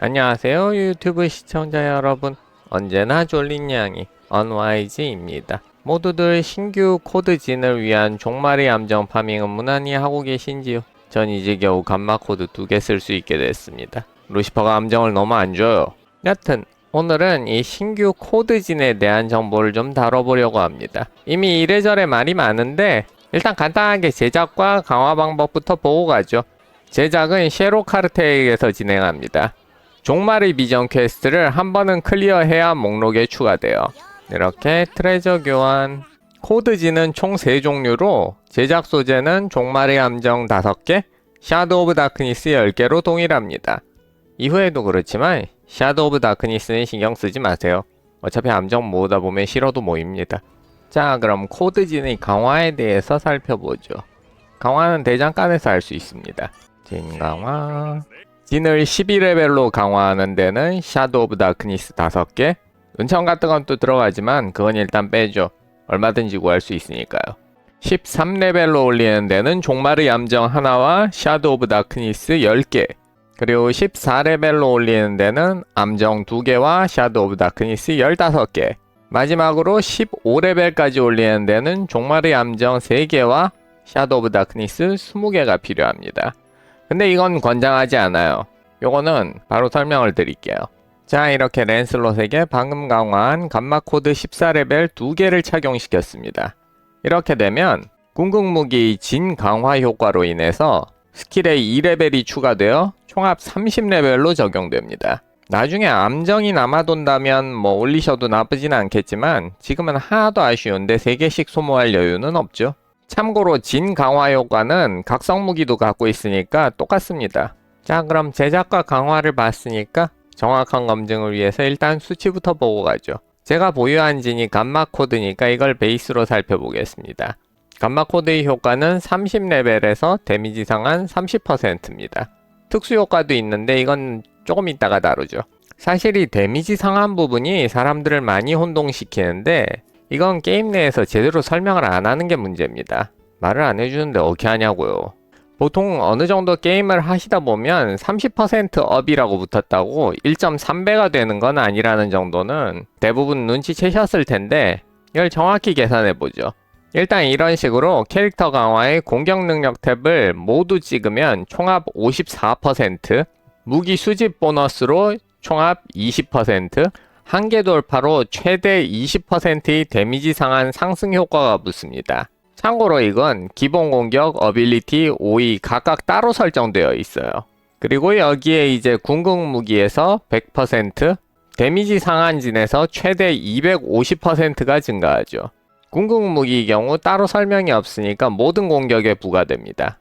안녕하세요 유튜브 시청자 여러분. 언제나 졸린 양이 언와이즈입니다. 모두들 신규 코드진을 위한 종말의 함정 파밍은 무난히 하고 계신지요? 전 이제 겨우 감마 코드 두 개 쓸 수 있게 됐습니다. 루시퍼가 함정을 너무 안 줘요. 여튼 오늘은 이 신규 코드진에 대한 정보를 좀 다뤄보려고 합니다. 이미 이래저래 말이 많은데 일단 간단하게 제작과 강화 방법부터 보고 가죠. 제작은 셰로 카르테에게서 진행합니다 종말의 비전 퀘스트를 한 번은 클리어해야 목록에 추가돼요. 이렇게 트레저 교환 코드지는 총 3종류로 제작 소재는 종말의 함정 5개, 샤도 오브 다크니스 10개로 동일합니다. 이후에도 그렇지만 샤도 오브 다크니스는 신경 쓰지 마세요. 어차피 함정 모으다 보면 싫어도 모입니다. 자 그럼 코드진의 강화에 대해서 살펴보죠. 강화는 대장간에서 할 수 있습니다. 진강화 진을 12레벨로 강화하는 데는 샤도 오브 다크니스 5개 은천 같은 건 또 들어가지만 그건 일단 빼죠. 얼마든지 구할 수 있으니까요. 13레벨로 올리는 데는 종말의 함정 하나와 샤도 오브 다크니스 10개 그리고 14레벨로 올리는 데는 함정 2개와 샤도 오브 다크니스 15개. 마지막으로 15레벨까지 올리는 데는 종말의 함정 3개와 샤도 오브 다크니스 20개가 필요합니다 근데 이건 권장하지 않아요. 요거는 바로 설명을 드릴게요. 자, 이렇게 랜슬롯에게 방금 강화한 감마 코드 14레벨 2개를 착용시켰습니다. 이렇게 되면 궁극무기 진 강화 효과로 인해서 스킬에 2레벨이 추가되어 총합 30레벨로 적용됩니다. 나중에 암정이 남아돈다면 뭐 올리셔도 나쁘진 않겠지만 지금은 하나도 아쉬운데 3개씩 소모할 여유는 없죠. 참고로 진 강화 효과는 각성 무기도 갖고 있으니까 똑같습니다. 자 그럼 제작과 강화를 봤으니까 정확한 검증을 위해서 일단 수치부터 보고 가죠. 제가 보유한 진이 감마 코드니까 이걸 베이스로 살펴보겠습니다. 감마 코드의 효과는 30레벨에서 데미지 상한 30%입니다. 특수 효과도 있는데 이건 조금 이따가 다루죠. 사실 이 데미지 상한 부분이 사람들을 많이 혼동시키는데 이건 게임 내에서 제대로 설명을 안 하는 게 문제입니다. 말을 안 해주는데 어떻게 하냐고요. 보통 어느 정도 게임을 하시다 보면 30% 업이라고 붙었다고 1.3배가 되는 건 아니라는 정도는 대부분 눈치채셨을 텐데 이걸 정확히 계산해 보죠. 일단 이런 식으로 캐릭터 강화의 공격 능력 탭을 모두 찍으면 총합 54%, 무기 수집 보너스로 총합 20%, 한계 돌파로 최대 20%의 데미지 상한 상승 효과가 붙습니다. 참고로 이건 기본 공격, 어빌리티, 오이 각각 따로 설정되어 있어요. 그리고 여기에 이제 궁극 무기에서 100%, 데미지 상한진에서 최대 250%가 증가하죠. 궁극 무기 경우 따로 설명이 없으니까 모든 공격에 부과됩니다.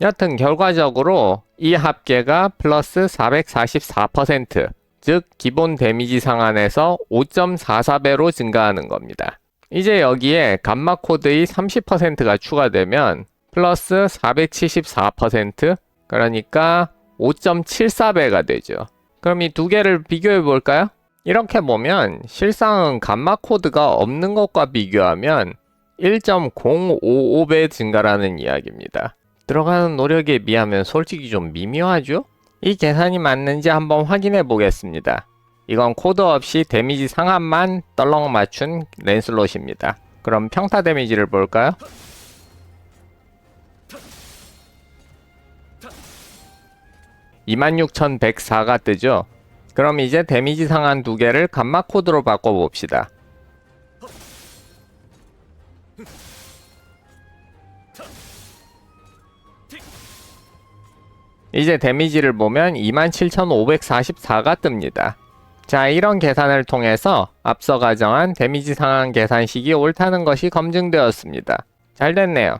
여튼 결과적으로 이 합계가 플러스 444%, 즉 기본 데미지 상한에서 5.44배로 증가하는 겁니다. 이제 여기에 감마 코드의 30%가 추가되면 플러스 474% 그러니까 5.74배가 되죠. 그럼 이 두 개를 비교해 볼까요? 이렇게 보면 실상은 감마 코드가 없는 것과 비교하면 1.055배 증가라는 이야기입니다. 들어가는 노력에 비하면 솔직히 좀 미묘하죠? 이 계산이 맞는지 한번 확인해 보겠습니다. 이건 코드 없이 데미지 상한만 떨렁 맞춘 랜슬롯입니다. 그럼 평타 데미지를 볼까요? (26,104가) 뜨죠 그럼 이제 데미지 상한 두 개를 감마 코드로 바꿔봅시다 이제 데미지를 보면 27,544가 뜹니다. 자, 이런 계산을 통해서 앞서 가정한 데미지 상한 계산식이 옳다는 것이 검증되었습니다. 잘 됐네요.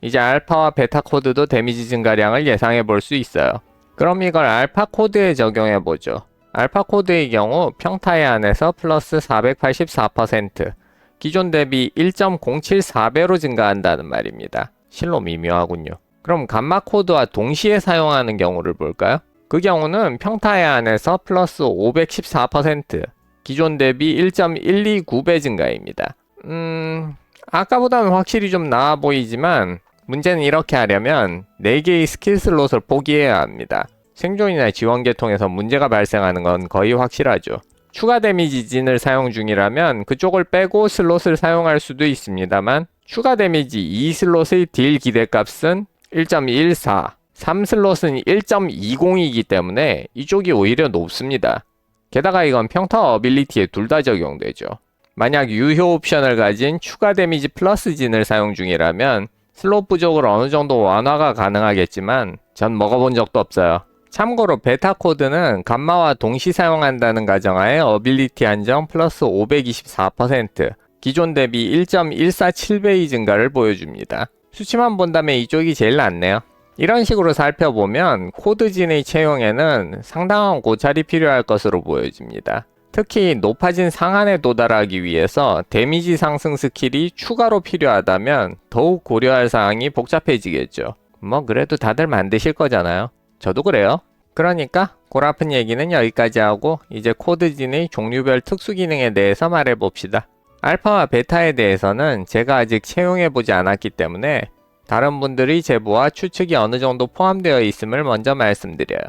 이제 알파와 베타 코드도 데미지 증가량을 예상해 볼 수 있어요. 그럼 이걸 알파 코드에 적용해 보죠. 알파 코드의 경우 평타에 한해서 플러스 484%, 기존 대비 1.074배로 증가한다는 말입니다. 실로 미묘하군요. 그럼 감마 코드와 동시에 사용하는 경우를 볼까요? 그 경우는 평타에 한해서 플러스 514%, 기존 대비 1.129배 증가입니다. 음, 아까보다는 확실히 좀 나아 보이지만 문제는 이렇게 하려면 4개의 스킬 슬롯을 포기해야 합니다. 생존이나 지원 계통에서 문제가 발생하는 건 거의 확실하죠. 추가 데미지 진을 사용 중이라면 그쪽을 빼고 슬롯을 사용할 수도 있습니다만 추가 데미지 2슬롯의 딜 기대값은 1.14, 3슬롯은 1.20이기 때문에 이쪽이 오히려 높습니다. 게다가 이건 평타 어빌리티에 둘 다 적용되죠. 만약 유효 옵션을 가진 추가 데미지 플러스 진을 사용 중이라면 슬롯 부족을 어느 정도 완화가 가능하겠지만 전 먹어본 적도 없어요. 참고로 베타 코드는 감마와 동시 사용한다는 가정하에 어빌리티 한정 플러스 524%, 기존 대비 1.147배의 증가를 보여줍니다. 수치만 본다면 이쪽이 제일 낫네요. 이런 식으로 살펴보면 코드진의 채용에는 상당한 고찰이 필요할 것으로 보여집니다. 특히 높아진 상한에 도달하기 위해서 데미지 상승 스킬이 추가로 필요하다면 더욱 고려할 사항이 복잡해지겠죠. 뭐 그래도 다들 만드실 거잖아요. 저도 그래요. 그러니까 골아픈 얘기는 여기까지 하고 이제 코드진의 종류별 특수 기능에 대해서 말해봅시다. 알파와 베타에 대해서는 제가 아직 채용해 보지 않았기 때문에 다른 분들의 제보와 추측이 어느 정도 포함되어 있음을 먼저 말씀드려요.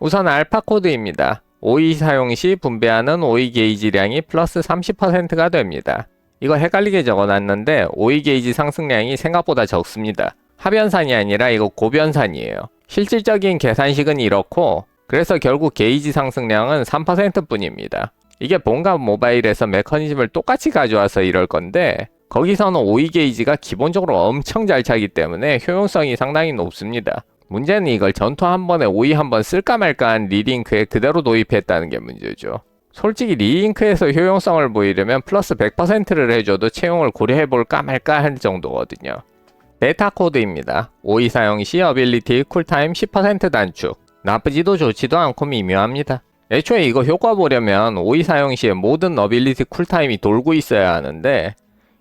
우선 알파 코드입니다. OE 사용 시 분배하는 OE 게이지량이 플러스 30%가 됩니다. 이거 헷갈리게 적어놨는데 OE 게이지 상승량이 생각보다 적습니다. 하변산이 아니라 이거 고변산이에요. 실질적인 계산식은 이렇고 그래서 결국 게이지 상승량은 3% 뿐입니다. 이게 뭔가 모바일에서 메커니즘을 똑같이 가져와서 이럴 건데 거기서는 OE 게이지가 기본적으로 엄청 잘 차기 때문에 효용성이 상당히 높습니다. 문제는 이걸 전투 한 번에 OE 한번 쓸까 말까한 리링크에 그대로 도입했다는 게 문제죠. 솔직히 리링크에서 효용성을 보이려면 플러스 100%를 해줘도 채용을 고려해볼까 말까 할 정도거든요. 베타 코드입니다. OE 사용 시 어빌리티 쿨타임 10% 단축. 나쁘지도 좋지도 않고 미묘합니다. 애초에 이거 효과 보려면 OE 사용 시에 모든 어빌리티 쿨타임이 돌고 있어야 하는데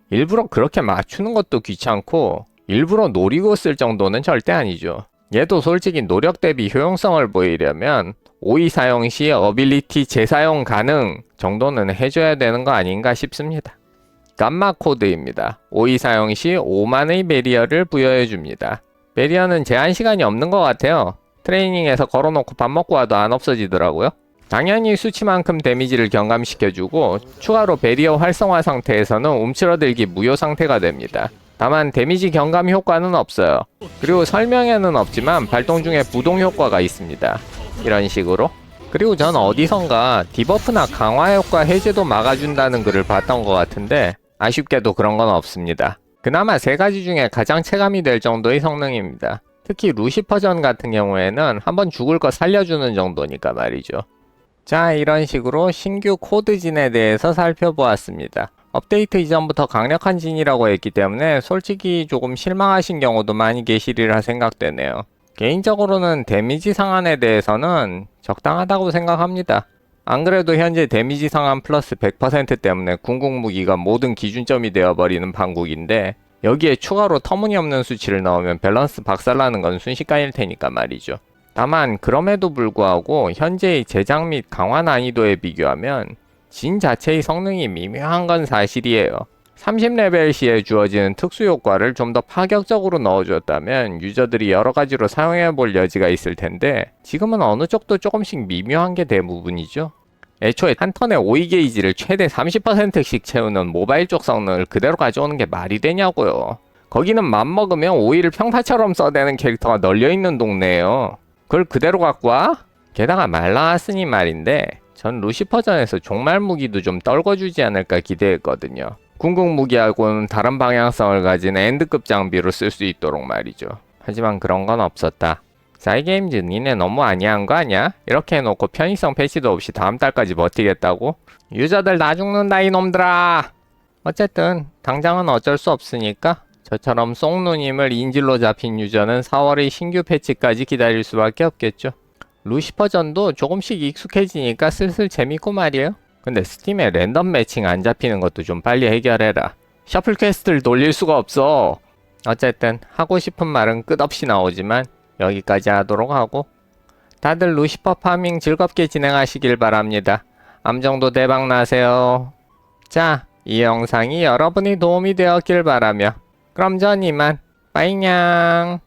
일부러 그렇게 맞추는 것도 귀찮고 일부러 노리고 쓸 정도는 절대 아니죠. 얘도 솔직히 노력 대비 효용성을 보이려면 OE 사용 시 어빌리티 재사용 가능 정도는 해줘야 되는 거 아닌가 싶습니다. 감마 코드입니다. OE 사용 시 5만의 베리어를 부여해 줍니다. 베리어는 제한 시간이 없는 것 같아요. 트레이닝에서 걸어놓고 밥 먹고 와도 안 없어지더라고요. 당연히 수치만큼 데미지를 경감시켜주고 추가로 베리어 활성화 상태에서는 움츠러들기 무효 상태가 됩니다. 다만 데미지 경감 효과는 없어요. 그리고 설명에는 없지만 발동 중에 부동 효과가 있습니다. 이런 식으로. 그리고 전 어디선가 디버프나 강화 효과 해제도 막아준다는 글을 봤던 것 같은데 아쉽게도 그런 건 없습니다. 그나마 세 가지 중에 가장 체감이 될 정도의 성능입니다. 특히 루시퍼전 같은 경우에는 한번 죽을 거 살려주는 정도니까 말이죠. 자, 이런 식으로 신규 코드진에 대해서 살펴보았습니다. 업데이트 이전부터 강력한 진이라고 했기 때문에 솔직히 조금 실망하신 경우도 많이 계시리라 생각되네요. 개인적으로는 데미지 상한에 대해서는 적당하다고 생각합니다. 안 그래도 현재 데미지 상한 플러스 100% 때문에 궁극 무기가 모든 기준점이 되어버리는 방국인데 여기에 추가로 터무니없는 수치를 넣으면 밸런스 박살나는 건 순식간일 테니까 말이죠. 다만 그럼에도 불구하고 현재의 제작 및 강화 난이도에 비교하면 진 자체의 성능이 미묘한 건 사실이에요. 30레벨 시에 주어지는 특수 효과를 좀 더 파격적으로 넣어주었다면 유저들이 여러 가지로 사용해 볼 여지가 있을 텐데 지금은 어느 쪽도 조금씩 미묘한 게 대부분이죠. 애초에 한 턴에 OE 게이지를 최대 30%씩 채우는 모바일 쪽 성능을 그대로 가져오는 게 말이 되냐고요. 거기는 맘먹으면 오이를 평타처럼 써대는 캐릭터가 널려 있는 동네예요. 그걸 그대로 갖고 와? 게다가 말 나왔으니 말인데 전 루시퍼전에서 종말 무기도 좀 떨궈주지 않을까 기대했거든요. 궁극 무기하고는 다른 방향성을 가진 엔드급 장비로 쓸 수 있도록 말이죠. 하지만 그런 건 없었다. 사이게임즈 니네 너무 아니한 거 아니야? 이렇게 해놓고 편의성 패치도 없이 다음 달까지 버티겠다고? 유저들 나 죽는다 이놈들아! 어쨌든 당장은 어쩔 수 없으니까 저처럼 쏭누님을 인질로 잡힌 유저는 4월의 신규 패치까지 기다릴 수밖에 없겠죠. 루시퍼전도 조금씩 익숙해지니까 슬슬 재밌고 말이에요. 근데 스팀에 랜덤 매칭 안 잡히는 것도 좀 빨리 해결해라. 셔플 퀘스트를 돌릴 수가 없어. 어쨌든 하고 싶은 말은 끝없이 나오지만 여기까지 하도록 하고 다들 루시퍼 파밍 즐겁게 진행하시길 바랍니다. 암정도 대박 나세요. 자, 이 영상이 여러분이 도움이 되었길 바라며 그럼전이만 빠이냥